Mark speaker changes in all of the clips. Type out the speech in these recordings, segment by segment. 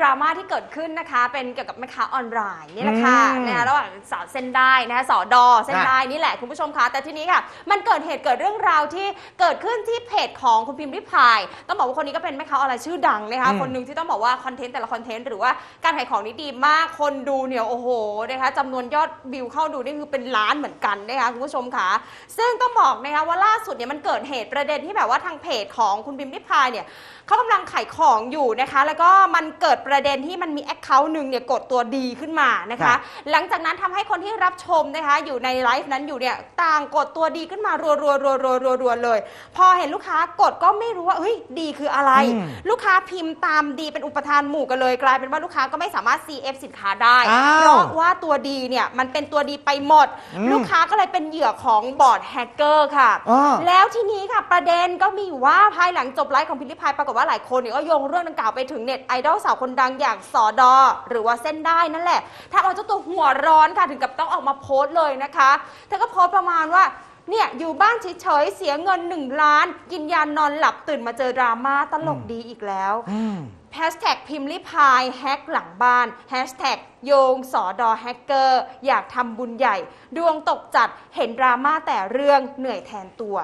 Speaker 1: ดราม่าที่เกิดขึ้นนะคะ เป็นเกี่ยวกับแม่ค้าออนไลน์นี่แหละค่ะ
Speaker 2: อืม
Speaker 1: นะคะระหว่างสาวเส้นได้นะคะสอดอเส้นได้นี่แหละคุณผู้ชมคะแต่ทีนี้ค่ะ มันเกิดเหตุเกิดเรื่องราวที่เกิดขึ้นที่เพจของคุณพิมพ์ริพาย ต้องบอกว่าคนนี้ก็เป็นแม่ค้าออนไลน์ชื่อดังนะคะ
Speaker 2: อืม
Speaker 1: คนหนึ่งที่ต้องบอกว่าคอนเทนต์แต่ละคอนเทนต์หรือว่าการขายของนี่ดีมากคนดูเนี่ยโอ้โหนะคะจำนวนยอดวิวเข้าดูนี่คือเป็นล้านเหมือนกันนะคะคุณผู้ชมค่ะ ซึ่งต้องบอกนะคะว่าล่าสุดเนี่ยมันเกิดเหตุประเด็นที่แบบว่าทางเพจของคุณพิมพ์ริพายเนี่ยเขากำลังขายของอยู่นะคะ แล้วก็มันเกิดประเด็นที่มันมีแอคเคาท์หนึ่งเนี่ยกดตัวดีขึ้นมานะ
Speaker 2: ครั
Speaker 1: คะ
Speaker 2: บ
Speaker 1: หลังจากนั้นทำให้คนที่รับชมนะคะ อยู่ในไลฟ์นั้นอยู่เนี่ยต่างกดตัวดีขึ้นมารัวรัวรัวรัวรัวรัวเลย พอเห็นลูกค้ากดก็ไม่รู้ว่าเฮ้ยดีคืออะไร
Speaker 2: อืม
Speaker 1: ลูกค้าพิมพ์ตามดีเป็นอุปทานหมู่กันเลย กลายเป็นว่าลูกค้าก็ไม่สามารถ CF สินค้าได้
Speaker 2: อ้าว
Speaker 1: เพราะว่าตัวดีเนี่ยมันเป็นตัวดีไปหมด
Speaker 2: อืม
Speaker 1: ลูกค้าก็เลยเป็นเหยื่อของบอร์ดแฮกเกอร์ค่ะ
Speaker 2: อ้อ
Speaker 1: แล้วทีนี้ค่ะประเด็นก็มีอยู่ว่าภายหลังจบไลฟ์ของพิมพ์ริพายปรากฏว่าหลายคนเนี่ยก็โยงเรื่องดังกล่าวไปถึงเน็ตไอดอลสาวคนดังอย่างสอดอ หรือว่าเส้นได้นั่นแหละถ้าเอาเจ้าตัวหัวร้อนค่ะถึงกับต้องออกมาโพสต์เลยนะคะเธอก็โพสต์ประมาณว่าเนี่ยอยู่บ้านเฉยๆเสียเงิน1ล้าน กินยานอนหลับตื่นมาเจอดราม่าตลกดีอีกแล้ว
Speaker 2: อืม
Speaker 1: แฮชแท็กพิมพ์ลิพายแฮกหลังบ้านแฮชแท็กโยงสอดอแฮกเกอร์อยากทำบุญใหญ่ ดวงตกจัดเห็นดราม่าแต่เรื่องเหนื่อยแทนตัว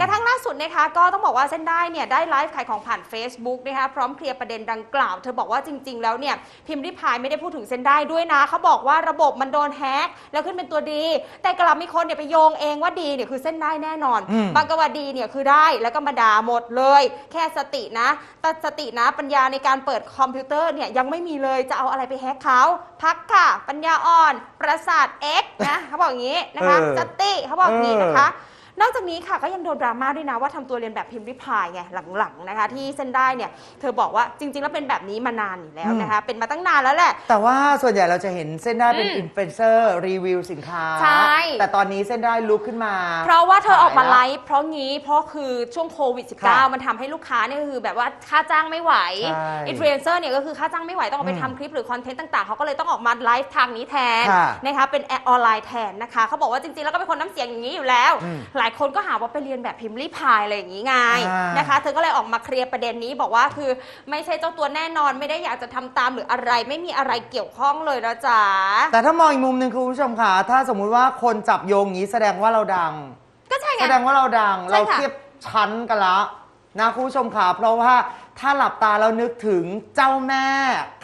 Speaker 1: กระทั่งล่าสุดนะคะ ก็ต้องบอกว่าเส้นได้เนี่ยได้ไลฟ์ขายของผ่าน Facebook นะคะพร้อมเคลียร์ประเด็นดังกล่าว เธอบอกว่าจริง ๆ แล้วเนี่ยพิมพ์ริพายไม่ได้พูดถึงเส้นได้ด้วยนะเขาบอกว่าระบบมันโดนแฮกแล้วขึ้นเป็นตัวดี แต่กลับมีคนเนี่ยไปโยงเองว่าดีเนี่ยคือเส้นได้แน่นอน
Speaker 2: อืม
Speaker 1: บางก็ว่าดีเนี่ยคือได้แล้วก็มาด่าหมดเลย แค่สตินะแต่สตินะปัญญาในการเปิดคอมพิวเตอร์เนี่ยยังไม่มีเลยจะเอาอะไรไปแฮกเขาพักค่ะ ปัญญาอ่อน ประสาท X นะเขาบอกอย่างนี้นะคะ
Speaker 2: เออ
Speaker 1: สติเขาบอกอย่างนี้นะคะ
Speaker 2: เอ
Speaker 1: นอกจากนี้ค่ะก็ยังโดนดราม่าด้วยนะว่าทำตัวเรียนแบบพิมพ์ริพายไงหลังๆนะคะ ที่เส้นได้เนี่ยเธอบอกว่าจริง ๆ แล้วเป็นแบบนี้มานานอยู่แล้วนะคะเป็นมาตั้งนานแล้วแหละ
Speaker 2: แต่ว่าส่วนใหญ่เราจะเห็นเส้นได้เป็น
Speaker 1: อืม
Speaker 2: อินฟลูเอนเซอร์รีวิวสินค้า
Speaker 1: ใช่
Speaker 2: แต่ตอนนี้เส้นได้ลุกขึ้นมา
Speaker 1: เพราะว่าเธอออกมาไล
Speaker 2: ขย
Speaker 1: ฟ์เพราะงี้เพราะคือช่วงโควิด
Speaker 2: ค่ะ
Speaker 1: -19 มันทำให้ลูกค้าเนี่ยก็คือแบบว่าค่าจ้างไม่ไหว
Speaker 2: ใช่
Speaker 1: อินฟลูเอนเซอร์เนี่ยก็คือค่าจ้างไม่ไหวต้องเอาไป
Speaker 2: อืม
Speaker 1: ทำคลิปหรือคอนเทนต์ต่างๆเขาก็เลยต้องออกมาไลฟ์ทางนี้แทน
Speaker 2: ค่ะ
Speaker 1: นะคะเป็นแอออนไลน์แทนนะคะเขาบอกว่าจริงๆแล้วก็เป็นคนน้ำเสียงอย่างนี้อยู่แล้ว
Speaker 2: อืม
Speaker 1: หลายคนก็หาว่าไปเรียนแบบพิมพ์รีพายอะไรอย่างนี้ไง
Speaker 2: อ่าน
Speaker 1: นะคะ เธอก็เลยออกมาเคลียร์ประเด็นนี้บอกว่าคือไม่ใช่เจ้าตัวแน่นอนไม่ได้อยากจะทำตามหรืออะไร ไม่มีอะไรเกี่ยวข้องเลยนะจ๊ะ
Speaker 2: แต่ถ้ามองอีกมุมหนึ่งคุณผู้ชมค่ะ ถ้าสมมุติว่าคนจับโยงอย่างนี้แสดงว่าเราดัง
Speaker 1: ก็ใช่ไง
Speaker 2: แสดงว่าเราดัง
Speaker 1: ใช่
Speaker 2: เรา
Speaker 1: ค่ะ
Speaker 2: เทียบชั้นกันละนะคุณผู้ชมค่ะ เพราะว่าถ้าหลับตาแล้วนึกถึงเจ้าแม่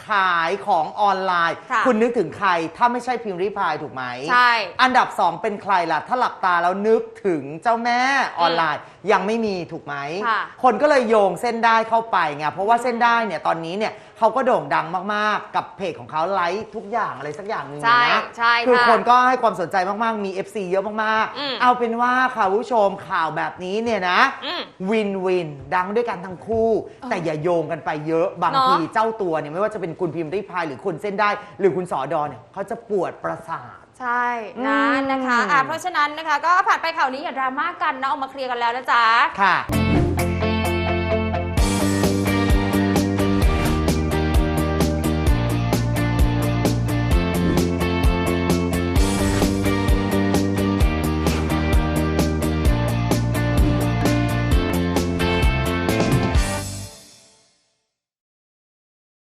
Speaker 2: ขายของออนไลน์
Speaker 1: ค่ะ
Speaker 2: ณนึกถึงใครถ้าไม่ใช่พิมพ์ริพายถูกไหม
Speaker 1: ใช่
Speaker 2: อันดับสองเป็นใครล่ะ ถ้าหลับตาแล้วนึกถึงเจ้าแม่ออนไลน์ยังไม่มีถูกไหม
Speaker 1: ค่ะ
Speaker 2: คนก็เลยโยงเส้นได้เข้าไปไงเพราะว่าเส้นได้เนี่ยตอนนี้เนี่ยเขาก็โด่งดังมากๆ กับเพจของเขาไลฟ์ทุกอย่างอะไรสักอย่างหนึ่ง
Speaker 1: ใช่
Speaker 2: นะ
Speaker 1: ใช่
Speaker 2: คือ
Speaker 1: ค่ะ
Speaker 2: คนก็ให้ความสนใจมากๆ มี FC เยอะมาก
Speaker 1: อืม
Speaker 2: ๆ เอาเป็นว่าค่ะคุณผู้ชมข่าวแบบนี้เนี่ยนะ
Speaker 1: อืม
Speaker 2: วินวินดังด้วยกันทั้งคู่ แต่อย่าโยงกันไปเยอะบาง
Speaker 1: เนอะ
Speaker 2: ทีเจ้าตัวเนี่ยไม่ว่าจะเป็นคุณพิมพ์ริพายหรือคุณเส้นได้ หรือคุณสอดอเนี่ยเขาจะปวดประสาท
Speaker 1: ใช่นะ
Speaker 2: อืม
Speaker 1: นะคะอะเพราะฉะนั้นนะคะ ก็ผ่านไปข่าวนี้อย่าดราม่ากันนะออกมาเคลียร์กันแล้วนะจ๊ะ
Speaker 2: ค่ะ